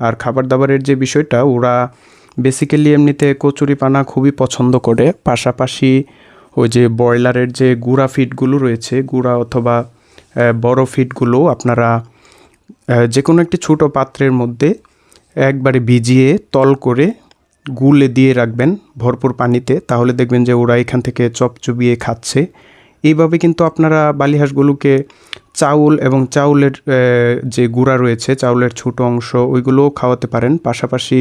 আর খাবার দাবারের যে বিষয়টা, ওরা বেসিক্যালি এমনিতে কচুরি পানা খুবই পছন্দ করে। পাশাপাশি ওই যে ব্রয়লারের যে গুঁড়া ফিডগুলো রয়েছে, গুঁড়া অথবা বড় ফিডগুলো আপনারা যে কোনো একটি ছোট পাত্রের মধ্যে একবারে ভিজিয়ে তল করে গুলে দিয়ে রাখবেন ভরপুর পানিতে। তাহলে দেখবেন যে ওরা এখান থেকে চপ চুবিয়ে খাচ্ছে। এইভাবে কিন্তু আপনারা বালিহাঁসগুলোকে চাউল এবং চাউলের যে গুঁড়া রয়েছে, চাউলের ছোট অংশ, ওইগুলোও খাওয়াতে পারেন। পাশাপাশি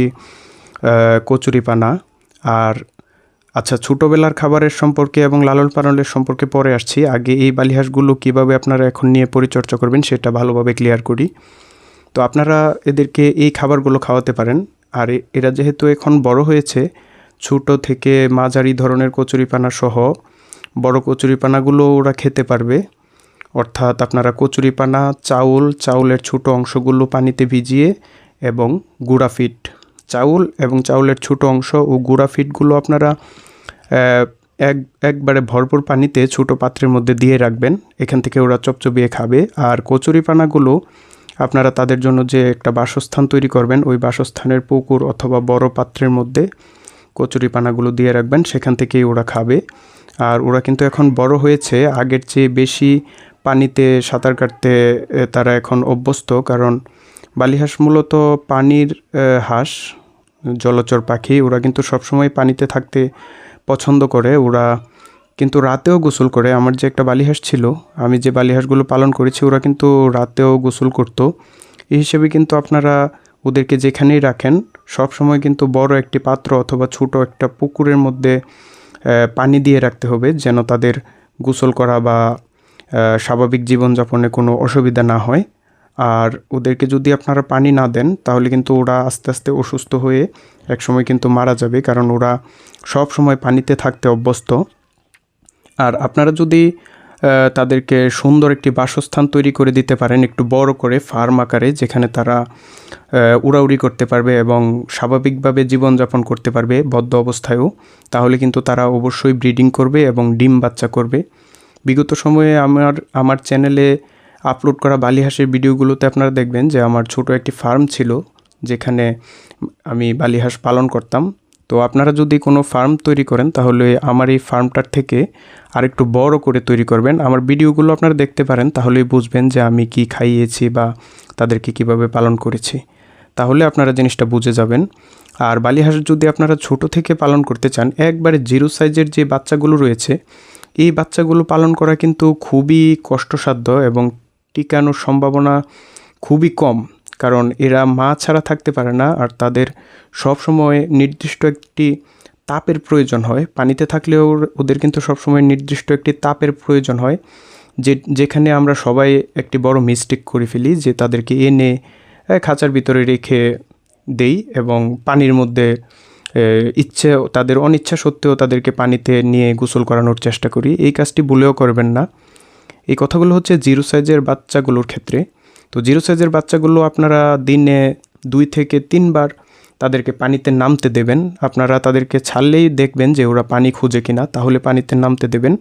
কচুরিপানা আর আচ্ছা ছোটোবেলার খাবারের সম্পর্কে এবং লালন পালনের সম্পর্কে পরে আসছি। আগে এই বালিহাঁসগুলো কীভাবে আপনারা এখন নিয়ে পরিচর্যা করবেন, সেটা ভালোভাবে ক্লিয়ার করি। তো আপনারা এদেরকে এই খাবারগুলো খাওয়াতে পারেন। আর এরা যেহেতু এখন বড় হয়েছে, ছোটো থেকে মাঝারি ধরনের কচুরিপানা সহ বড় কচুরিপানাগুলো ওরা খেতে পারবে। অর্থাৎ আপনারা কচুরিপানা, চাউল, চাউলের ছোট অংশগুলো পানিতে ভিজিয়ে এবং গুঁড়া ফিট, চাউল এবং চাউলের ছোট অংশ ও গুঁড়া ফিটগুলো আপনারা এক, একবারে ভরপুর পানিতে ছোট পাত্রের মধ্যে দিয়ে রাখবেন। এখান থেকে ওরা চপচপিয়ে খাবে। আর কচুরিপানাগুলো আপনারা তাদের জন্য যে একটা বাসস্থান তৈরি করবেন, ওই বাসস্থানের পুকুর অথবা বড় পাত্রের মধ্যে কচুরিপানাগুলো দিয়ে রাখবেন। সেখান থেকেই ওরা খাবে। আর ওরা কিন্তু এখন বড় হয়েছে। আগের চেয়ে বেশি পানিতে সাঁতার কাটতে তারা এখন অভ্যস্ত। কারণ বালিহাঁস মূলত পানির হাঁস, জলচর পাখি। ওরা কিন্তু সবসময় পানিতে থাকতে পছন্দ করে। ওরা কিন্তু রাতেও গোসল করে। আমার যে একটা বালিহাঁস ছিল, আমি যে বালিহাঁসগুলো পালন করেছি, ওরা কিন্তু রাতেও গোসল করতো। এই হিসেবে কিন্তু আপনারা ওদেরকে যেখানেই রাখেন সব সময় কিন্তু বড় একটি পাত্র অথবা ছোট একটা পুকুরের মধ্যে পানি দিয়ে রাখতে হবে যেন তাদের গোসল করা বা স্বাভাবিক জীবনযাপনে কোনো অসুবিধা না হয়। আর ওদেরকে যদি আপনারা পানি না দেন, তাহলে কিন্তু ওরা আস্তে আস্তে অসুস্থ হয়ে একসময় কিন্তু মারা যাবে, কারণ ওরা সব সময় পানিতে থাকতে অভ্যস্ত। আর আপনারা যদি তাদেরকে সুন্দর একটি বাসস্থান তৈরি করে দিতে পারেন, একটু বড় করে ফার্ম আকারে, যেখানে তারা উড়াউড়ি করতে পারবে এবং স্বাভাবিকভাবে জীবনযাপন করতে পারবে বদ্ধ অবস্থায়ও, তাহলে কিন্তু তারা অবশ্যই ব্রিডিং করবে এবং ডিম বাচ্চা করবে। বিগত সময়ে আমার আমার চ্যানেলে আপলোড করা বালিহাঁসের ভিডিওগুলোতে আপনারা দেখবেন যে আমার ছোট একটি ফার্ম ছিল, যেখানে আমি বালিহাঁস পালন করতাম। তো আপনারা যদি কোনো ফার্ম তৈরি করেন, তাহলে আমার এই ফার্মটার থেকে আরেকটু বড় করে তৈরি করবেন। আমার ভিডিওগুলো আপনারা দেখতে পারেন, তাহলেই বুঝবেন যে আমি কি খাইয়েছি বা তাদেরকে কীভাবে পালন করেছি। তাহলে আপনারা জিনিসটা বুঝে যাবেন। আর বালিহাঁস যদি আপনারা ছোট থেকে পালন করতে চান, একবারে জিরো সাইজের যে বাচ্চাগুলো রয়েছে এই বাচ্চাগুলো পালন করা কিন্তু খুবই কষ্টসাধ্য এবং টিকানোর সম্ভাবনা খুবই কম। কারণ এরা মা ছাড়া থাকতে পারে না আর তাদের সব সময় নির্দিষ্ট একটি তাপের প্রয়োজন হয়। পানিতে থাকলেও ওদের কিন্তু সবসময় নির্দিষ্ট একটি তাপের প্রয়োজন হয়, যে, যেখানে আমরা সবাই একটি বড় মিস্টেক করে ফেলি, যে তাদেরকে এনে খাঁচার ভিতরে রেখে দেই এবং পানির মধ্যে ইচ্ছে, তাদের অনিচ্ছা সত্ত্বেও তাদেরকে পানিতে নিয়ে গোসল করানোর চেষ্টা করি। এই কাজটি ভুলেও করবেন না। এই কথাগুলো হচ্ছে জিরো সাইজের বাচ্চাগুলোর ক্ষেত্রে। তো জিরো সাইজের বাচ্চাগুলো আপনারা দিনে দুই থেকে তিনবার তাদেরকে পানিতে নামতে দেবেন। আপনারা তাদেরকে ছাড়লেই দেখবেন যে ওরা পানি খুঁজে কিনা, তাহলে পানিতে নামতে দেবেন।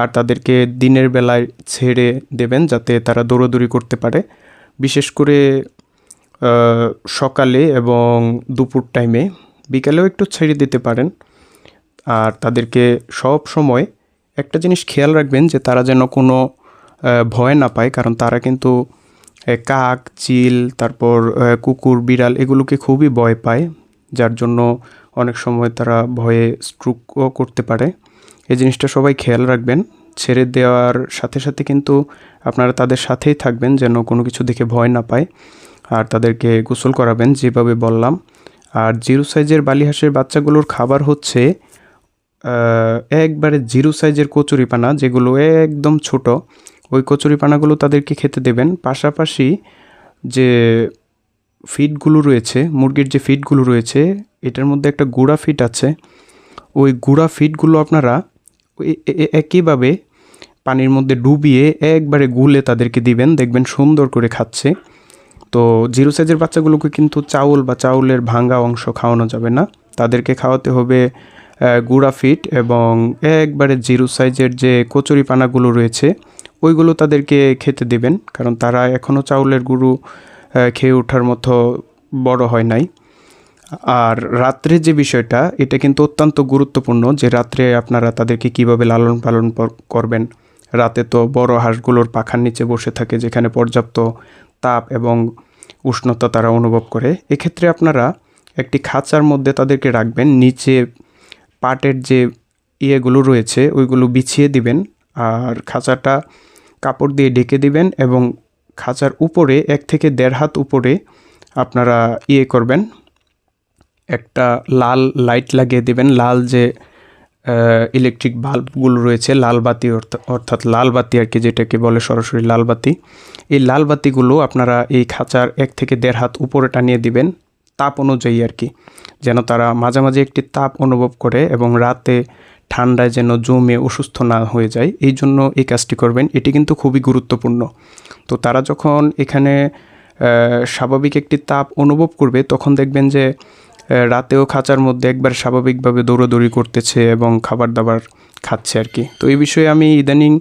আর তাদেরকে দিনের বেলায় ছেড়ে দেবেন যাতে তারা দৌড়াদৌড়ি করতে পারে। বিশেষ করে সকালে এবং দুপুর টাইমে বিকালেও একটু ছেড়ে দিতে পারেন। আর তাদেরকে সব সময় একটা জিনিস খেয়াল রাখবেন যে তারা যেন কোনো ভয় না পায়। কারণ তারা কিন্তু কাক, চিল, তারপর কুকুর, বিড়াল এগুলোকে খুবই ভয় পায়। যার জন্য অনেক সময় তারা ভয়ে স্ট্রোকও করতে পারে। এই জিনিসটা সবাই খেয়াল রাখবেন। ছেড়ে দেওয়ার সাথে সাথে কিন্তু আপনারা তাদের সাথেই থাকবেন যেন কোনো কিছু দেখে ভয় না পায়। আর তাদেরকে গোসল করাবেন, যেভাবে বললাম। আর জিরো সাইজের বালিহাঁসের বাচ্চাগুলোর খাবার হচ্ছে একবারে জিরো সাইজের কচুরিপানা, যেগুলো একদম ছোট। ওই কচুরিপানাগুলো তাদেরকে খেতে দেবেন। পাশাপাশি যে ফিডগুলো রয়েছে, মুরগির যে ফিডগুলো রয়েছে, এটার মধ্যে একটা গুঁড়া ফিট আছে। ওই গুঁড়া ফিডগুলো আপনারা একইভাবে পানির মধ্যে ডুবিয়ে একবারে গুলে তাদেরকে দিবেন। দেখবেন সুন্দর করে খাচ্ছে। তো জিরো সাইজের বাচ্চাগুলোকে কিন্তু চাউল বা চাউলের ভাঙ্গা অংশ খাওয়ানো যাবে না। তাদেরকে খাওয়াতে হবে গুঁড়া ফিট এবং একবারে জিরো সাইজের যে কচুরি পানাগুলো রয়েছে, ওইগুলো তাদেরকে খেতে দেবেন। কারণ তারা এখনও চাউলের গুঁড়ো খেয়ে ওঠার মতো বড় হয় নাই। আর রাত্রে যে বিষয়টা, এটা কিন্তু অত্যন্ত গুরুত্বপূর্ণ যে রাত্রে আপনারা তাদেরকে কীভাবে লালন পালন করবেন। রাতে তো বড় হাঁসগুলোর পাখার নিচে বসে থাকে যেখানে পর্যাপ্ত তাপ এবং উষ্ণতা তারা অনুভব করে, এক্ষেত্রে আপনারা একটি খাঁচার মধ্যে তাদেরকে রাখবেন, নিচে পাটের যে ইয়েগুলো রয়েছে, ওইগুলো বিছিয়ে দিবেন, আর খাঁচাটা কাপড় দিয়ে ঢেকে দিবেন এবং খাঁচার উপরে, এক থেকে দেড় হাত উপরে আপনারা ইয়ে করবেন, একটা লাল লাইট লাগিয়ে দিবেন, লাল যে ইলেকট্রিক বাল্বগুলো রয়েছে লাল বাতি অর্থা- অর্থাৎ লাল বাতি আর কি যেটাকে বলে সরাসরি লাল বাতি এই লাল বাতিগুলো আপনারা এই খাঁচার এক থেকে দেড় হাত উপরে টানিয়ে দিবেন তাপ অনুযায়ী আর কি, যেন তারা মাঝামাঝি একটি তাপ অনুভব করে এবং রাতে ঠান্ডায় যেন জমে অসুস্থ না হয়ে যায়। এই জন্য এই কাজটি করবেন, এটি কিন্তু খুবই গুরুত্বপূর্ণ। তো তারা যখন এখানে স্বাভাবিক একটি তাপ অনুভব করবে, তখন দেখবেন যে রাতেও খাঁচার মধ্যে একবার স্বাভাবিকভাবে দৌড়াদৌড়ি করতেছে এবং খাবার দাবার খাচ্ছে আর কি। তো এই বিষয়ে আমি ইদানিং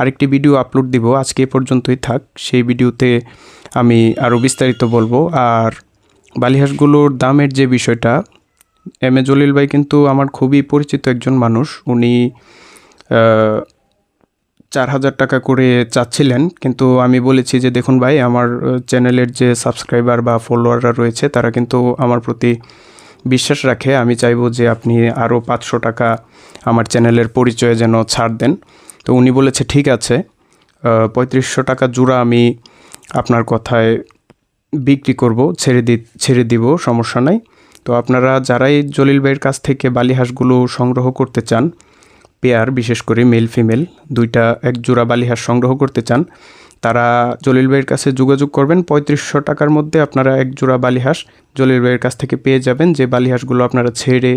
আরেকটি ভিডিও আপলোড দিব। আজকে পর্যন্তই থাক। সেই ভিডিওতে আমি আরও বিস্তারিত বলব। আর বালিহাঁসগুলোর দামের যে বিষয়টা, এম এ জলিল ভাই কিন্তু আমার খুবই পরিচিত একজন মানুষ। উনি চার হাজার টাকা করে চাচ্ছিলেন, কিন্তু আমি বলেছি যে, দেখুন ভাই, আমার চ্যানেলের যে সাবস্ক্রাইবার বা ফলোয়াররা রয়েছে, তারা কিন্তু আমার প্রতি বিশ্বাস রাখে। আমি চাইব যে, আপনি আরও পাঁচশো টাকা আমার চ্যানেলের পরিচয়ে যেন ছাড় দেন। তো উনি বলেছে, ঠিক আছে পঁয়ত্রিশশো টাকা জোড়া আমি আপনার কথায় বিক্রি করব, ছেড়ে দি, ছেড়ে দিব, সমস্যা নাই। তো আপনারা যারাই জলিল ভাইয়ের কাছ থেকে বালিহাঁসগুলো সংগ্রহ করতে চান পেয়ার, বিশেষ করে মেল, ফিমেল, দুইটা এক জোড়া বালিহাঁস সংগ্রহ করতে চান, তারা জলিল ভাইয়ের কাছে যোগাযোগ করবেন। পঁয়ত্রিশশো টাকার মধ্যে আপনারা এক জোড়া বালিহাঁস জলিল ভাইয়ের কাছ থেকে পেয়ে যাবেন, যে বালিহাঁসগুলো আপনারা ছেড়ে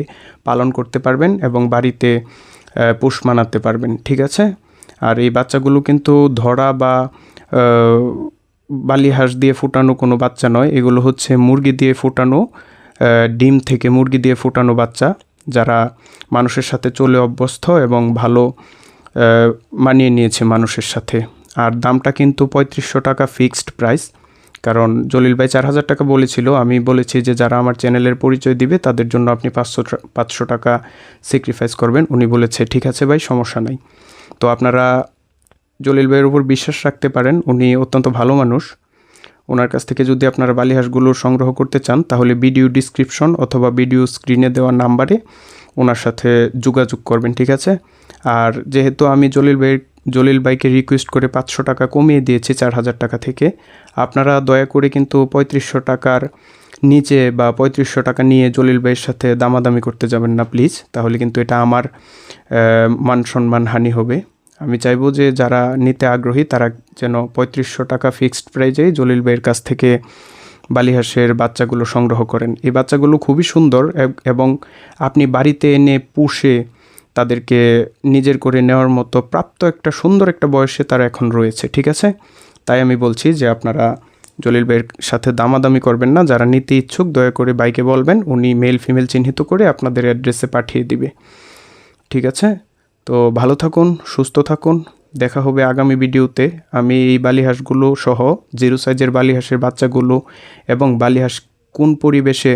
পালন করতে পারবেন এবং বাড়িতে পোষ মানাতে পারবেন, ঠিক আছে? আর এই বাচ্চাগুলো কিন্তু ধরা বা বালিহাঁস দিয়ে ফুটানো কোনো বাচ্চা নয়, এগুলো হচ্ছে মুরগি দিয়ে ফুটানো ডিম থেকে মুরগি দিয়ে ফুটানো বাচ্চা। যারা মানুষের সাথে চলে অভ্যস্ত এবং ভালো মানিয়ে নিয়েছে মানুষের সাথে। আর দামটা কিন্তু পঁয়ত্রিশশো টাকা ফিক্সড প্রাইস কারণ জলিল ভাই চার হাজার টাকা বলেছিল। আমি বলেছি যে যারা আমার চ্যানেলের পরিচয় দিবে, তাদের জন্য আপনি পাঁচশো পাঁচশো টাকা স্যাক্রিফাইস করবেন। উনি বলেছে, ঠিক আছে ভাই, সমস্যা নাই। তো আপনারা জলিল ভাইয়ের উপর বিশ্বাস রাখতে পারেন। উনি অত্যন্ত ভালো মানুষ। ওনার কাছ থেকে যদি আপনারা বালিহাঁসগুলো সংগ্রহ করতে চান, তাহলে ভিডিও ডিসক্রিপশন অথবা ভিডিও স্ক্রিনে দেওয়া নাম্বারে ওনার সাথে যোগাযোগ করবেন, ঠিক আছে? আর যেহেতু আমি জলিল ভাইয়ের জলিল ভাইকে রিকোয়েস্ট করে পাঁচশো টাকা কমিয়ে দিয়েছি চার হাজার টাকা থেকে, আপনারা দয়া করে কিন্তু পঁয়ত্রিশশো টাকার নিচে বা পঁয়ত্রিশশো টাকা নিয়ে জলিল ভাইয়ের সাথে দামাদামি করতে যাবেন না প্লিজ তাহলে কিন্তু এটা আমার মান সম্মান হানি হবে। আমি চাইব যে যারা নিতে আগ্রহী, তারা যেন পঁয়ত্রিশশো টাকা ফিক্সড প্রাইজেই জলিল ভাইয়ের কাছ থেকে বালিহাঁসের বাচ্চাগুলো সংগ্রহ করেন। এই বাচ্চাগুলো খুবই সুন্দর এবং আপনি বাড়িতে এনে পুষে তাদেরকে নিজের করে নেওয়ার মতো প্রাপ্ত একটা সুন্দর একটা বয়সে তারা এখন রয়েছে, ঠিক আছে? তাই আমি বলছি যে আপনারা জলিল ভাইয়ের সাথে দামাদামি করবেন না, যারা নিতে ইচ্ছুক দয়া করে বাইকে বলবেন, উনি মেল ফিমেল চিহ্নিত করে আপনাদের অ্যাড্রেসে পাঠিয়ে দিবে, ঠিক আছে? তো ভালো থাকুন, সুস্থ থাকুন। দেখা হবে আগামী ভিডিওতে। আমি এই বালিহাঁসগুলো সহ জিরো সাইজের বালিহাঁসের বাচ্চাগুলো এবং বালিহাঁস কোন পরিবেশে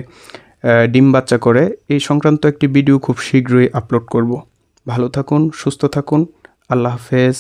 ডিম বাচ্চা করে, এই সংক্রান্ত একটি ভিডিও খুব শীঘ্রই আপলোড করব। ভালো থাকুন, সুস্থ থাকুন। আল্লাহ হাফেজ।